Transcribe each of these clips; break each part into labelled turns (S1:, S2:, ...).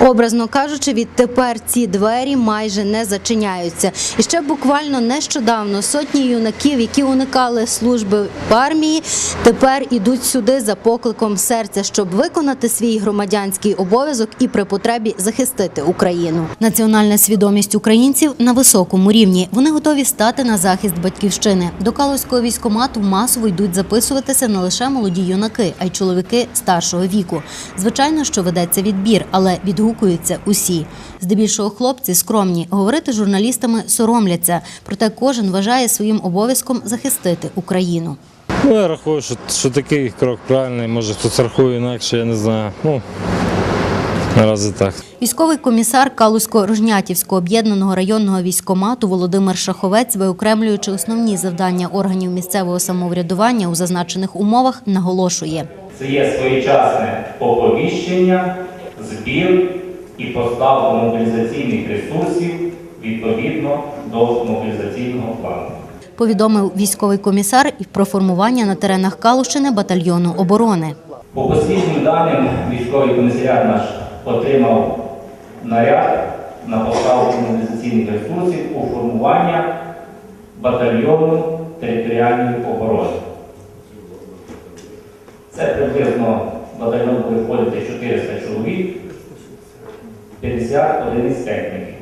S1: Образно кажучи, відтепер ці двері майже не зачиняються. І ще буквально нещодавно сотні юнаків, які уникали служби в армії, тепер ідуть сюди за покликом серця, щоб виконати свій громадянський обов'язок і при потребі захистити Україну. Національна свідомість українців на високому рівні. Вони готові стати на захист батьківщини. До Калузького військомату масово йдуть записуватися не лише молоді юнаки, а й чоловіки старшого віку. Звичайно, що ведеться відбір, але відгукуються усі. Здебільшого хлопці скромні, говорити з журналістами соромляться. Проте кожен вважає своїм обов'язком захистити Україну.
S2: Ну, я рахую, що, що такий крок правильний. Може хтось рахує інакше, я не знаю. Ну, наразі так.
S1: Військовий комісар Калузько-Рожнятівського об'єднаного районного військомату Володимир Шаховець, виокремлюючи основні завдання органів місцевого самоврядування у зазначених умовах, наголошує.
S3: Це є своєчасне оповіщення, збір і поставка мобілізаційних ресурсів відповідно до мобілізаційного плану.
S1: Повідомив військовий комісар і про формування на теренах Калущини батальйону оборони.
S3: По посліднім даним, військовий комісаріат наш отримав наряд на поставку мобілізаційних ресурсів у формування батальйону територіальної оборони. Це приблизно батальйон буде входити 400 чоловік, 50 одиниць техніки.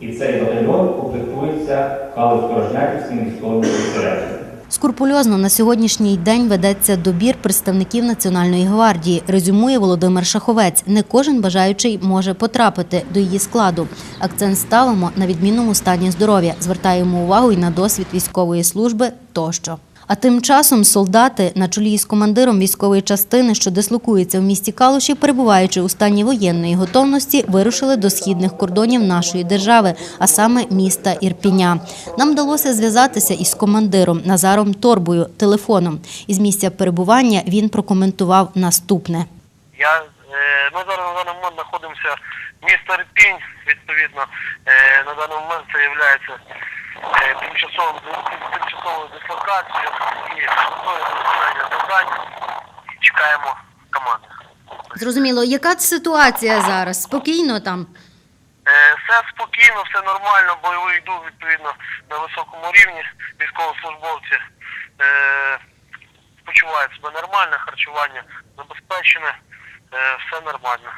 S3: І цей батальйон комплектується Калузько-Рожнятівським військовим комісаріатом.
S1: Скрупульозно на сьогоднішній день ведеться добір представників Національної гвардії, резюмує Володимир Шаховець. Не кожен бажаючий може потрапити до її складу. Акцент ставимо на відмінному стані здоров'я, звертаємо увагу і на досвід військової служби тощо. А тим часом солдати на чолі із командиром військової частини, що дислокується в місті Калуші, перебуваючи у стані воєнної готовності, вирушили до східних кордонів нашої держави, а саме міста Ірпіня. Нам вдалося зв'язатися із командиром Назаром Торбою телефоном. Із місця перебування він прокоментував наступне.
S4: Я, е, ми зараз на даний момент знаходимося місто Рпінь, відповідно. Е, на даний момент це є тимчасовою, тимчасовою дислокацією і готові виконання завдань. І чекаємо команди.
S1: Зрозуміло, яка ситуація зараз? Спокійно там.
S4: Е, все спокійно, все нормально, бойовий дух відповідно на високому рівні. Військовослужбовці е, почувають себе нормально, харчування забезпечене, е, все нормально.